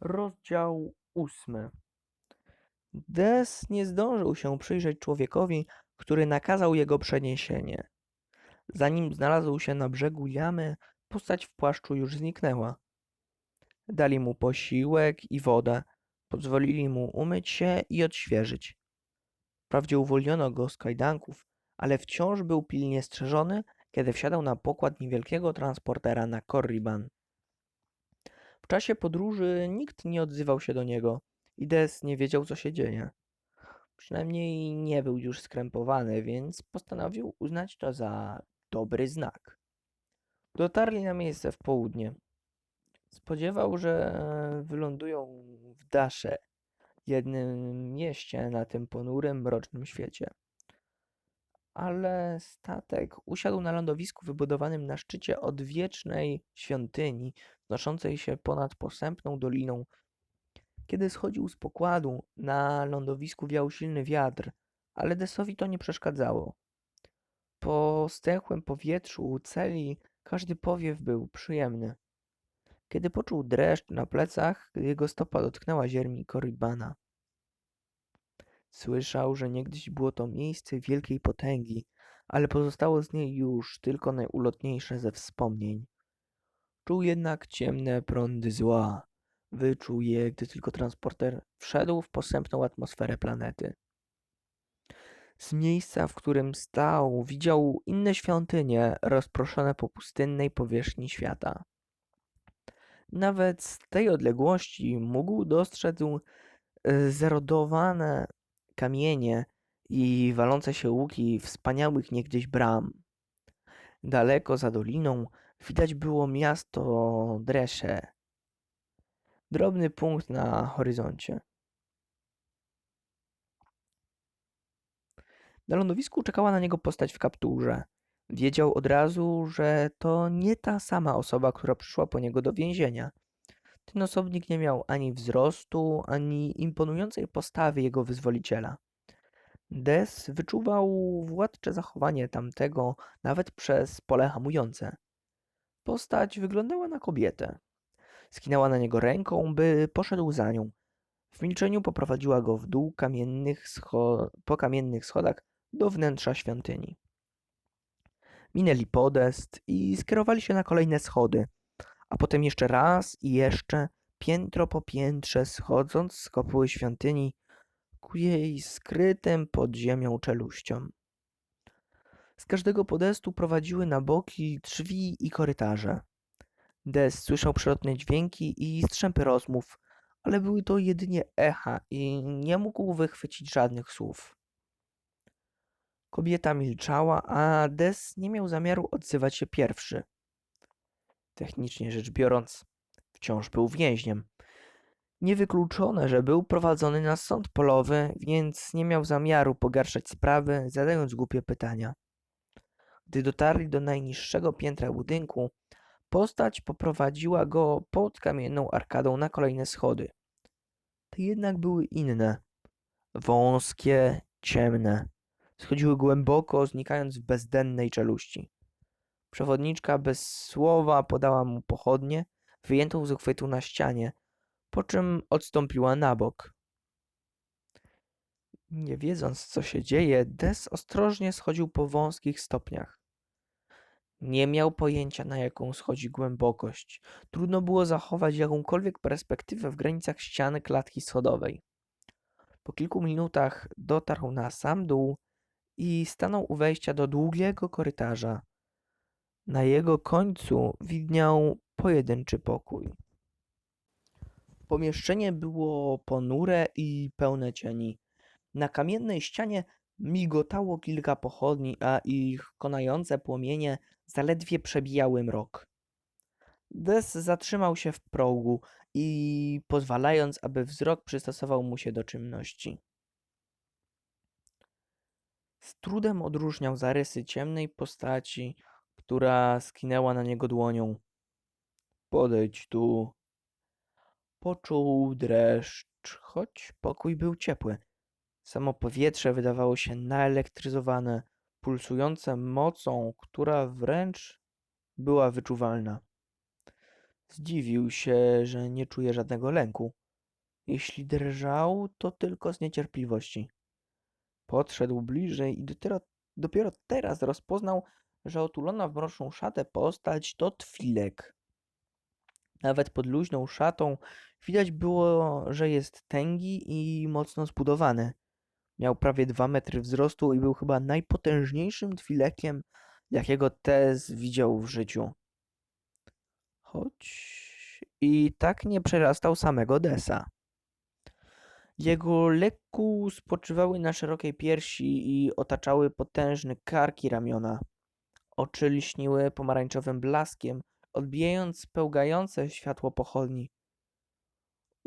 Rozdział ósmy. Des nie zdążył się przyjrzeć człowiekowi, który nakazał jego przeniesienie. Zanim znalazł się na brzegu jamy, postać w płaszczu już zniknęła. Dali mu posiłek i wodę, pozwolili mu umyć się i odświeżyć. Wprawdzie uwolniono go z kajdanków, ale wciąż był pilnie strzeżony, kiedy wsiadał na pokład niewielkiego transportera na Corriban. W czasie podróży nikt nie odzywał się do niego i Des nie wiedział, co się dzieje. Przynajmniej nie był już skrępowany, więc postanowił uznać to za dobry znak. Dotarli na miejsce w południe. Spodziewał, że wylądują w Dasze, jednym mieście na tym ponurym, mrocznym świecie. Ale statek usiadł na lądowisku wybudowanym na szczycie odwiecznej świątyni, wznoszącej się ponad posępną doliną. Kiedy schodził z pokładu, na lądowisku wiał silny wiatr, ale Desowi to nie przeszkadzało. Po stęchłym powietrzu celi każdy powiew był przyjemny. Kiedy poczuł dreszcz na plecach, jego stopa dotknęła ziemi Koribana. Słyszał, że niegdyś było to miejsce wielkiej potęgi, ale pozostało z niej już tylko najulotniejsze ze wspomnień. Czuł jednak ciemne prądy zła. Wyczuł je, gdy tylko transporter wszedł w posępną atmosferę planety. Z miejsca, w którym stał, widział inne świątynie rozproszone po pustynnej powierzchni świata. Nawet z tej odległości mógł dostrzec e, zerodowane kamienie i walące się łuki wspaniałych niegdyś bram. Daleko za doliną widać było miasto Dresze. Drobny punkt na horyzoncie. Na lądowisku czekała na niego postać w kapturze. Wiedział od razu, że to nie ta sama osoba, która przyszła po niego do więzienia. Ten osobnik nie miał ani wzrostu, ani imponującej postawy jego wyzwoliciela. Des wyczuwał władcze zachowanie tamtego nawet przez pole hamujące. Postać wyglądała na kobietę. Skinęła na niego ręką, by poszedł za nią. W milczeniu poprowadziła go w dół kamiennych po kamiennych schodach do wnętrza świątyni. Minęli podest i skierowali się na kolejne schody, a potem jeszcze raz i jeszcze, piętro po piętrze, schodząc z kopuły świątyni ku jej skrytym pod ziemią czeluściom. Z każdego podestu prowadziły na boki drzwi i korytarze. Des słyszał przelotne dźwięki i strzępy rozmów, ale były to jedynie echa i nie mógł wychwycić żadnych słów. Kobieta milczała, a Des nie miał zamiaru odzywać się pierwszy. Technicznie rzecz biorąc, wciąż był więźniem. Niewykluczone, że był prowadzony na sąd polowy, więc nie miał zamiaru pogarszać sprawy, zadając głupie pytania. Gdy dotarli do najniższego piętra budynku, postać poprowadziła go pod kamienną arkadą na kolejne schody. Te jednak były inne. Wąskie, ciemne. Schodziły głęboko, znikając w bezdennej czeluści. Przewodniczka bez słowa podała mu pochodnie, wyjętą z uchwytu na ścianie, po czym odstąpiła na bok. Nie wiedząc, co się dzieje, Des ostrożnie schodził po wąskich stopniach. Nie miał pojęcia, na jaką schodzi głębokość. Trudno było zachować jakąkolwiek perspektywę w granicach ściany klatki schodowej. Po kilku minutach dotarł na sam dół i stanął u wejścia do długiego korytarza. Na jego końcu widniał pojedynczy pokój. Pomieszczenie było ponure i pełne cieni. Na kamiennej ścianie migotało kilka pochodni, a ich konające płomienie zaledwie przebijały mrok. Des zatrzymał się w progu i pozwalając, aby wzrok przystosował mu się do czynności. Z trudem odróżniał zarysy ciemnej postaci, która skinęła na niego dłonią. Podejdź tu. Poczuł dreszcz, choć pokój był ciepły. Samo powietrze wydawało się naelektryzowane, pulsujące mocą, która wręcz była wyczuwalna. Zdziwił się, że nie czuje żadnego lęku. Jeśli drżał, to tylko z niecierpliwości. Podszedł bliżej i dopiero, dopiero teraz rozpoznał, że otulona w mroczną szatę postać to Twilek. Nawet pod luźną szatą widać było, że jest tęgi i mocno zbudowany. Miał prawie dwa metry wzrostu i był chyba najpotężniejszym Twilekiem, jakiego Tez widział w życiu. Choć i tak nie przerastał samego Desa. Jego lekku spoczywały na szerokiej piersi i otaczały potężny kark i ramiona. Oczy lśniły pomarańczowym blaskiem, odbijając pełgające światło pochodni.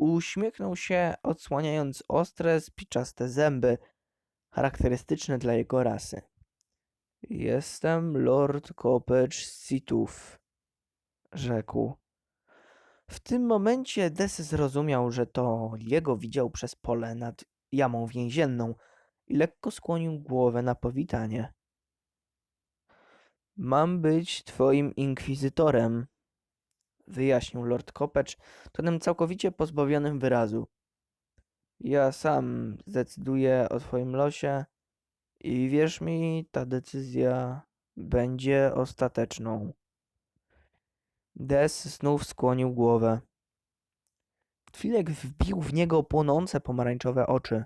Uśmiechnął się, odsłaniając ostre, spiczaste zęby, charakterystyczne dla jego rasy. Jestem Lord Kopecz Sithów, rzekł. W tym momencie Des zrozumiał, że to jego widział przez pole nad jamą więzienną i lekko skłonił głowę na powitanie. Mam być twoim inkwizytorem, wyjaśnił Lord Kopecz tonem całkowicie pozbawionym wyrazu. Ja sam zdecyduję o twoim losie i wierz mi, ta decyzja będzie ostateczną. Des znów skłonił głowę. Twilek wbił w niego płonące pomarańczowe oczy.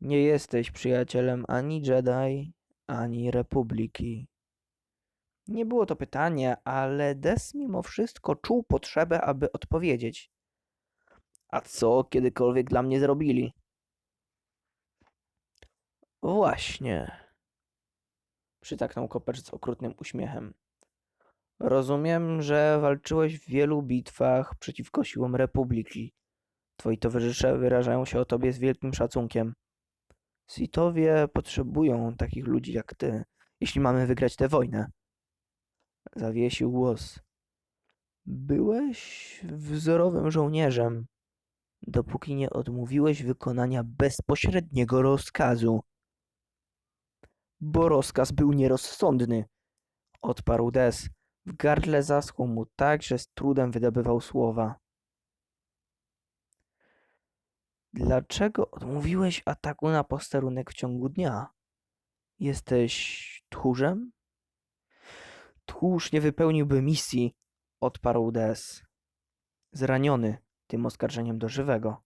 Nie jesteś przyjacielem ani Jedi, ani Republiki. Nie było to pytanie, ale Des mimo wszystko czuł potrzebę, aby odpowiedzieć. A co kiedykolwiek dla mnie zrobili? Właśnie. Przytaknął Kopecz z okrutnym uśmiechem. Rozumiem, że walczyłeś w wielu bitwach przeciwko siłom Republiki. Twoi towarzysze wyrażają się o tobie z wielkim szacunkiem. Sithowie potrzebują takich ludzi jak ty, jeśli mamy wygrać tę wojnę. Zawiesił głos. Byłeś wzorowym żołnierzem, dopóki nie odmówiłeś wykonania bezpośredniego rozkazu. Bo rozkaz był nierozsądny, odparł Des. W gardle zaschło mu tak, że z trudem wydobywał słowa. Dlaczego odmówiłeś ataku na posterunek w ciągu dnia? Jesteś tchórzem? Tchórz nie wypełniłby misji, odparł Des. Zraniony tym oskarżeniem do żywego.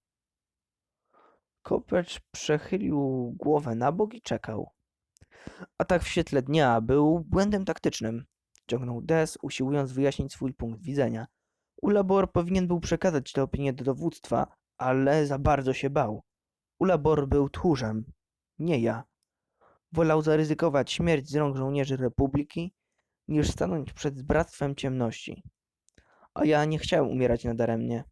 Kopecz przechylił głowę na bok i czekał. Atak w świetle dnia był błędem taktycznym ciągnął Des, usiłując wyjaśnić swój punkt widzenia. Ulabor powinien był przekazać tę opinię do dowództwa, ale za bardzo się bał. Ulabor był tchórzem, nie ja. Wolał zaryzykować śmierć z rąk żołnierzy Republiki, niż stanąć przed Bractwem Ciemności. A ja nie chciałem umierać nadaremnie.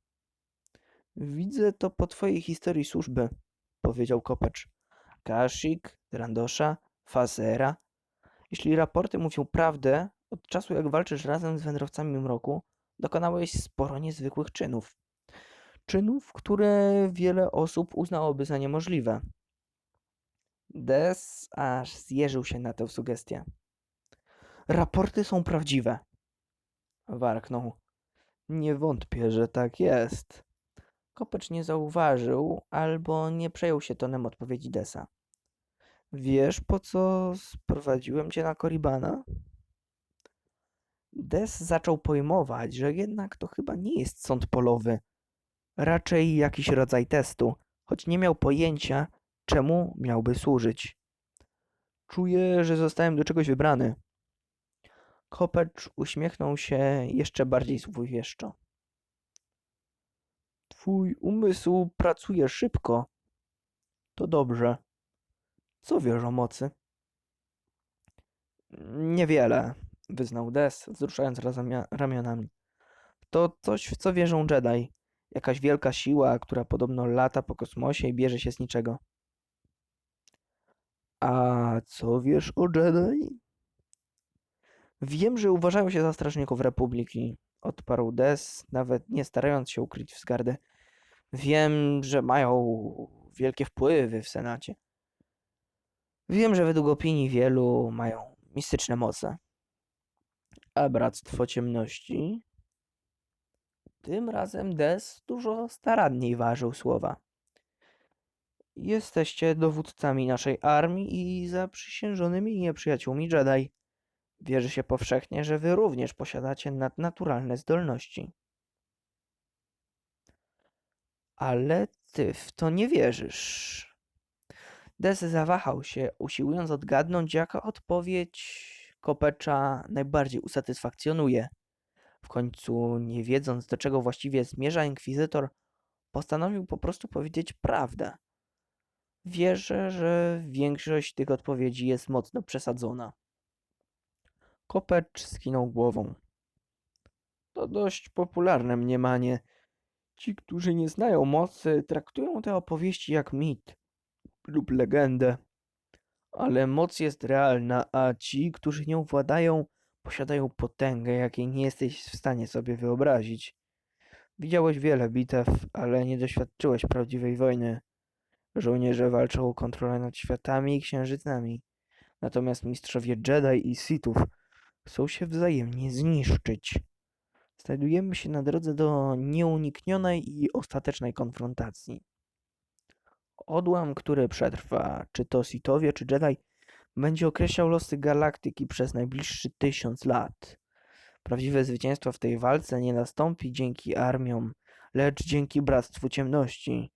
Widzę to po twojej historii służby, powiedział Kopacz. Kaszik, Drandosza, Fazera. Jeśli raporty mówią prawdę, od czasu jak walczysz razem z wędrowcami mroku, dokonałeś sporo niezwykłych czynów. Czynów, które wiele osób uznałoby za niemożliwe. Des aż zjeżył się na tę sugestię. Raporty są prawdziwe. Warknął. Nie wątpię, że tak jest. Kopecz nie zauważył albo nie przejął się tonem odpowiedzi Desa. Wiesz, po co sprowadziłem cię na Koribana? Des zaczął pojmować, że jednak to chyba nie jest sąd polowy, raczej jakiś rodzaj testu, choć nie miał pojęcia, czemu miałby służyć. Czuję, że zostałem do czegoś wybrany. Kopecz uśmiechnął się jeszcze bardziej złowieszczo. Twój umysł pracuje szybko. To dobrze. Co wiesz o mocy? Niewiele, wyznał Des, wzruszając ramionami. To coś, w co wierzą Jedi. Jakaś wielka siła, która podobno lata po kosmosie i bierze się z niczego. A co wiesz o Jedi? Wiem, że uważają się za strażników Republiki, odparł Des, nawet nie starając się ukryć wzgardy. Wiem, że mają wielkie wpływy w Senacie. Wiem, że według opinii wielu mają mistyczne moce. A Bractwo Ciemności? Tym razem Des dużo staranniej ważył słowa. Jesteście dowódcami naszej armii i zaprzysiężonymi nieprzyjaciółmi Jedi. Wierzy się powszechnie, że wy również posiadacie nadnaturalne zdolności. Ale ty w to nie wierzysz. Des zawahał się, usiłując odgadnąć, jaka odpowiedź Kopecza najbardziej usatysfakcjonuje. W końcu, nie wiedząc, do czego właściwie zmierza inkwizytor, postanowił po prostu powiedzieć prawdę. Wierzę, że większość tych odpowiedzi jest mocno przesadzona. Kopecz skinął głową. To dość popularne mniemanie. Ci, którzy nie znają mocy, traktują te opowieści jak mit lub legendę. Ale moc jest realna, a ci, którzy nią władają, posiadają potęgę, jakiej nie jesteś w stanie sobie wyobrazić. Widziałeś wiele bitew, ale nie doświadczyłeś prawdziwej wojny. Żołnierze walczą o kontrolę nad światami i księżycami. Natomiast mistrzowie Jedi i Sithów chcą się wzajemnie zniszczyć. Znajdujemy się na drodze do nieuniknionej i ostatecznej konfrontacji. Odłam, który przetrwa, czy to Sithowie, czy Jedi, będzie określał losy galaktyki przez najbliższy tysiąc lat. Prawdziwe zwycięstwo w tej walce nie nastąpi dzięki armiom, lecz dzięki Bractwu Ciemności.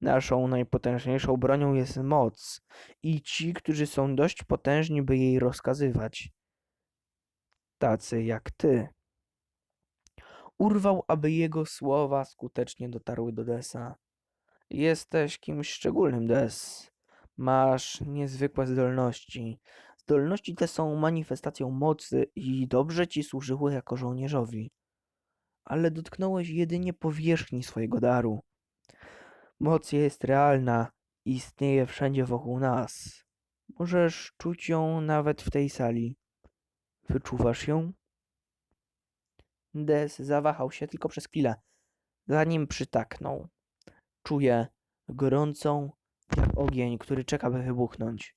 Naszą najpotężniejszą bronią jest moc i ci, którzy są dość potężni, by jej rozkazywać. Tacy jak ty. Urwał, aby jego słowa skutecznie dotarły do Desa. Jesteś kimś szczególnym, Des. Masz niezwykłe zdolności. Zdolności te są manifestacją mocy i dobrze ci służyły jako żołnierzowi. Ale dotknąłeś jedynie powierzchni swojego daru. Moc jest realna i istnieje wszędzie wokół nas. Możesz czuć ją nawet w tej sali. Wyczuwasz ją? Des zawahał się tylko przez chwilę, zanim przytaknął. Czuję gorącą, jak ogień, który czeka, by wybuchnąć.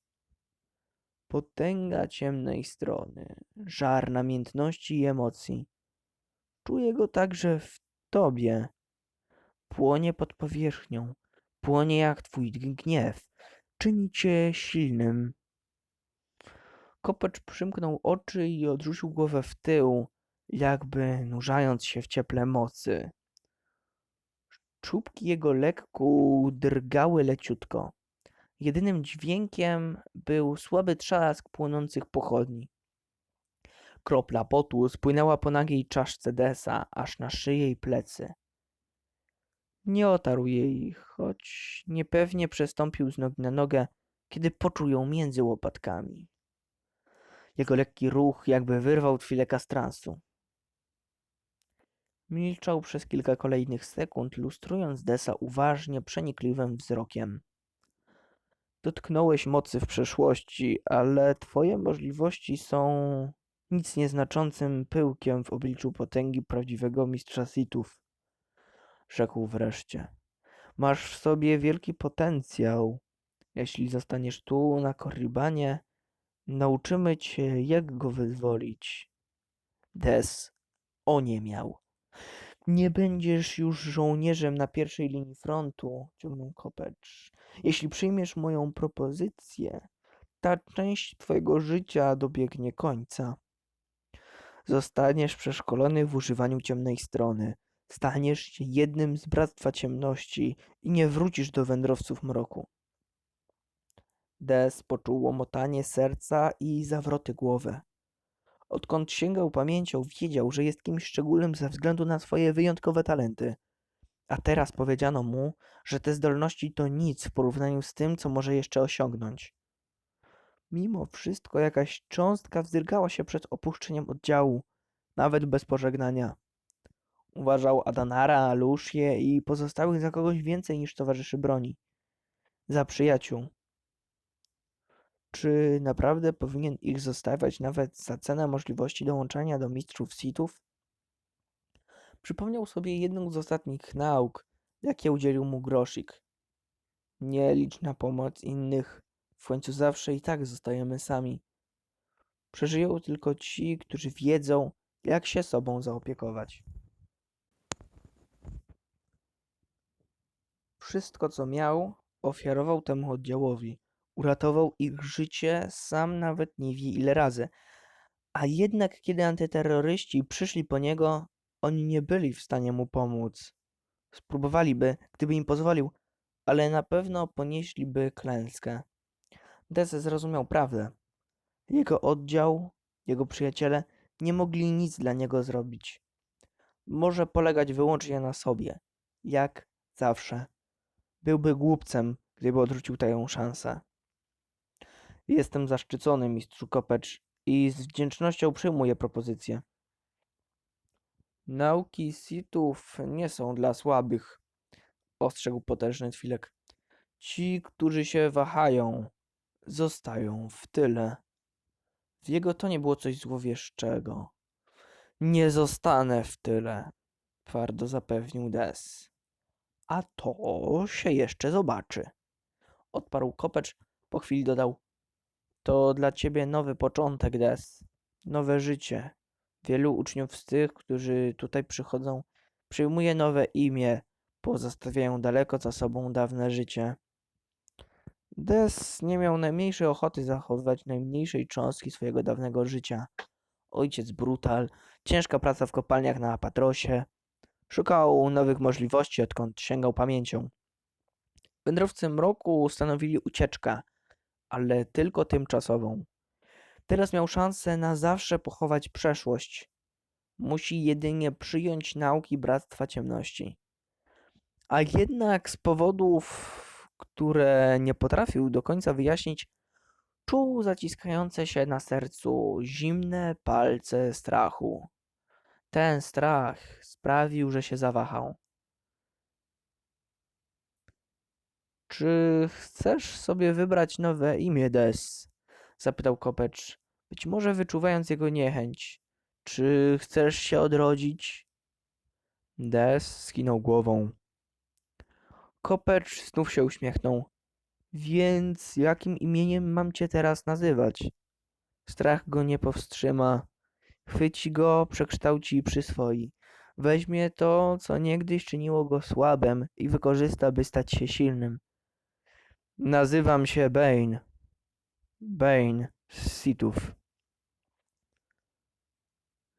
Potęga ciemnej strony, żar namiętności i emocji. Czuję go także w tobie. Płonie pod powierzchnią, płonie jak twój gniew, czyni cię silnym. Kopacz przymknął oczy i odrzucił głowę w tył, jakby nurzając się w cieple mocy. Czubki jego lekko drgały leciutko. Jedynym dźwiękiem był słaby trzask płonących pochodni. Kropla potu spłynęła po nagiej czaszce Desa, aż na szyję i plecy. Nie otarł jej, choć niepewnie przestąpił z nogi na nogę, kiedy poczuł ją między łopatkami. Jego lekki ruch jakby wyrwał Twileka z transu. Milczał przez kilka kolejnych sekund, lustrując Desa uważnie, przenikliwym wzrokiem. Dotknąłeś mocy w przeszłości, ale twoje możliwości są nic nieznaczącym pyłkiem w obliczu potęgi prawdziwego mistrza Sithów. Rzekł wreszcie. Masz w sobie wielki potencjał. Jeśli zostaniesz tu, na Korribanie, nauczymy cię, jak go wyzwolić. Des oniemiał. Nie będziesz już żołnierzem na pierwszej linii frontu, ciągnął Kopecz. Jeśli przyjmiesz moją propozycję, ta część twojego życia dobiegnie końca. Zostaniesz przeszkolony w używaniu ciemnej strony. Staniesz się jednym z Bractwa Ciemności i nie wrócisz do wędrowców mroku. Des poczuł łomotanie serca i zawroty głowy. Odkąd sięgał pamięcią, wiedział, że jest kimś szczególnym ze względu na swoje wyjątkowe talenty. A teraz powiedziano mu, że te zdolności to nic w porównaniu z tym, co może jeszcze osiągnąć. Mimo wszystko jakaś cząstka wzdrygała się przed opuszczeniem oddziału, nawet bez pożegnania. Uważał Adanara, Lucię i pozostałych za kogoś więcej niż towarzyszy broni. Za przyjaciół. Czy naprawdę powinien ich zostawiać nawet za cenę możliwości dołączania do mistrzów Sithów? Przypomniał sobie jedną z ostatnich nauk, jakie udzielił mu Groszik. Nie licz na pomoc innych, w końcu zawsze i tak zostajemy sami. Przeżyją tylko ci, którzy wiedzą, jak się sobą zaopiekować. Wszystko, co miał, ofiarował temu oddziałowi. Uratował ich życie, sam nawet nie wie ile razy. A jednak, kiedy antyterroryści przyszli po niego, oni nie byli w stanie mu pomóc. Spróbowaliby, gdyby im pozwolił, ale na pewno ponieśliby klęskę. Des zrozumiał prawdę. Jego oddział, jego przyjaciele nie mogli nic dla niego zrobić. Może polegać wyłącznie na sobie, jak zawsze. Byłby głupcem, gdyby odrzucił tę szansę. Jestem zaszczycony, mistrzu Kopecz, i z wdzięcznością przyjmuję propozycję. Nauki Sithów nie są dla słabych, ostrzegł potężny Twilek. Ci, którzy się wahają, zostają w tyle. W jego tonie było coś złowieszczego. Nie zostanę w tyle, twardo zapewnił Des. A to się jeszcze zobaczy. Odparł Kopecz, po chwili dodał. To dla ciebie nowy początek, Des. Nowe życie. Wielu uczniów z tych, którzy tutaj przychodzą, przyjmuje nowe imię, pozostawiają daleko za sobą dawne życie. Des nie miał najmniejszej ochoty zachowywać najmniejszej cząstki swojego dawnego życia. Ojciec brutal, ciężka praca w kopalniach na Patrosie. Szukał nowych możliwości, odkąd sięgał pamięcią. Wędrowcy mroku stanowili ucieczkę, ale tylko tymczasową. Teraz miał szansę na zawsze pochować przeszłość. Musi jedynie przyjąć nauki Bractwa Ciemności. A jednak z powodów, które nie potrafił do końca wyjaśnić, czuł zaciskające się na sercu zimne palce strachu. Ten strach sprawił, że się zawahał. Czy chcesz sobie wybrać nowe imię, Des? zapytał Kopecz, być może wyczuwając jego niechęć. Czy chcesz się odrodzić? Des skinął głową. Kopecz znów się uśmiechnął. Więc jakim imieniem mam cię teraz nazywać? Strach go nie powstrzyma. Chwyci go, przekształci i przyswoi. Weźmie to, co niegdyś czyniło go słabym i wykorzysta, by stać się silnym. Nazywam się Bane. Bane z Sithów.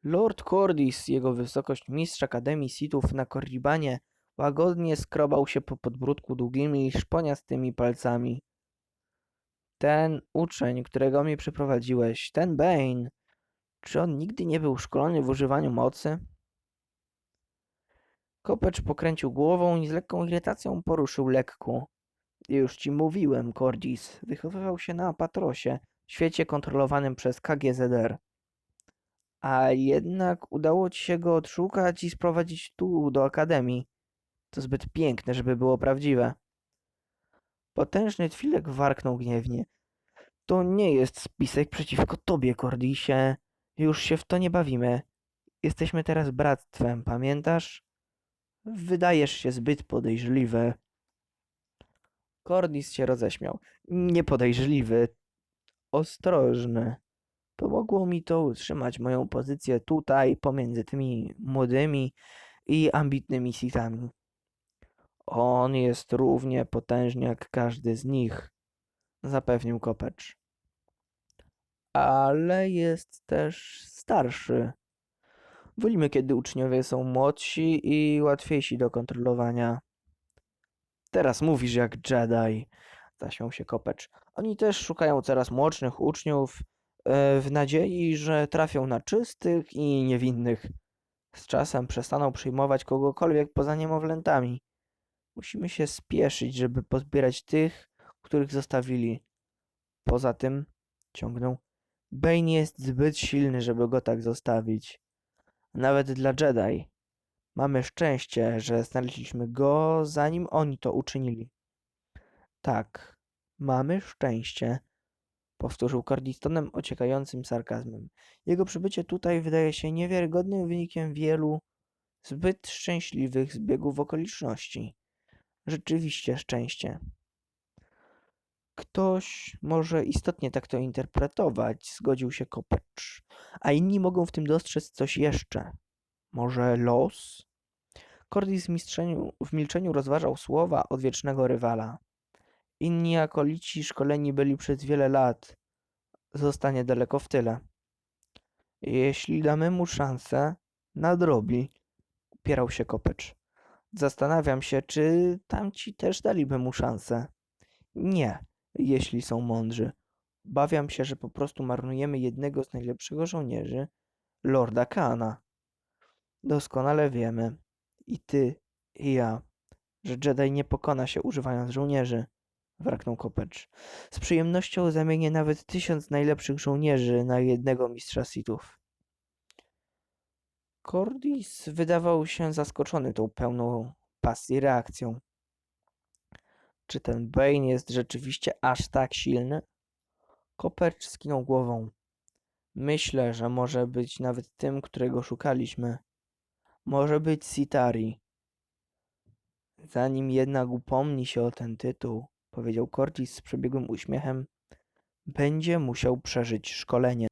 Lord Cordis, jego wysokość mistrz Akademii Sithów na Korribanie, łagodnie skrobał się po podbródku długimi, szponiastymi palcami. Ten uczeń, którego mi przyprowadziłeś, ten Bane, czy on nigdy nie był szkolony w używaniu mocy? Kopecz pokręcił głową i z lekką irytacją poruszył lekku. Już ci mówiłem, Cordis, wychowywał się na Patrosie, świecie kontrolowanym przez KGZR. A jednak udało ci się go odszukać i sprowadzić tu, do Akademii. To zbyt piękne, żeby było prawdziwe. Potężny Twilek warknął gniewnie. To nie jest spisek przeciwko tobie, Cordisie. Już się w to nie bawimy. Jesteśmy teraz bractwem, pamiętasz? Wydajesz się zbyt podejrzliwy. Cordis się roześmiał. Niepodejrzliwy. Ostrożny. Pomogło mi to utrzymać moją pozycję tutaj, pomiędzy tymi młodymi i ambitnymi sitami. On jest równie potężny jak każdy z nich, zapewnił Kopecz. Ale jest też starszy. Wolimy, kiedy uczniowie są młodsi i łatwiejsi do kontrolowania. Teraz mówisz jak Jedi, zaśmiał się Kopecz. Oni też szukają coraz młodszych uczniów e, w nadziei, że trafią na czystych i niewinnych. Z czasem przestaną przyjmować kogokolwiek poza niemowlętami. Musimy się spieszyć, żeby pozbierać tych, których zostawili. Poza tym, ciągnął, Bane jest zbyt silny, żeby go tak zostawić. Nawet dla Jedi. Mamy szczęście, że znaleźliśmy go, zanim oni to uczynili. Tak, mamy szczęście, powtórzył tonem ociekającym sarkazmem. Jego przybycie tutaj wydaje się niewiarygodnym wynikiem wielu zbyt szczęśliwych zbiegów okoliczności. Rzeczywiście szczęście. Ktoś może istotnie tak to interpretować, zgodził się Kopecz, a inni mogą w tym dostrzec coś jeszcze. Może los? Cordis w, w milczeniu rozważał słowa odwiecznego rywala. Inni akolici szkoleni byli przez wiele lat. Zostanie daleko w tyle. Jeśli damy mu szansę, nadrobi. Upierał się kopecz. Zastanawiam się, czy tamci też daliby mu szansę. Nie, jeśli są mądrzy. Obawiam się, że po prostu marnujemy jednego z najlepszych żołnierzy, Lorda Kana. Doskonale wiemy, i ty, i ja, że Jedi nie pokona się używając żołnierzy, warknął Kopecz. Z przyjemnością zamienię nawet tysiąc najlepszych żołnierzy na jednego mistrza Sithów. Cordis wydawał się zaskoczony tą pełną pasji reakcją. Czy ten Bane jest rzeczywiście aż tak silny? Kopecz skinął głową. Myślę, że może być nawet tym, którego szukaliśmy. Może być Sitari. Zanim jednak upomni się o ten tytuł, powiedział Cortis z przebiegłym uśmiechem, będzie musiał przeżyć szkolenie.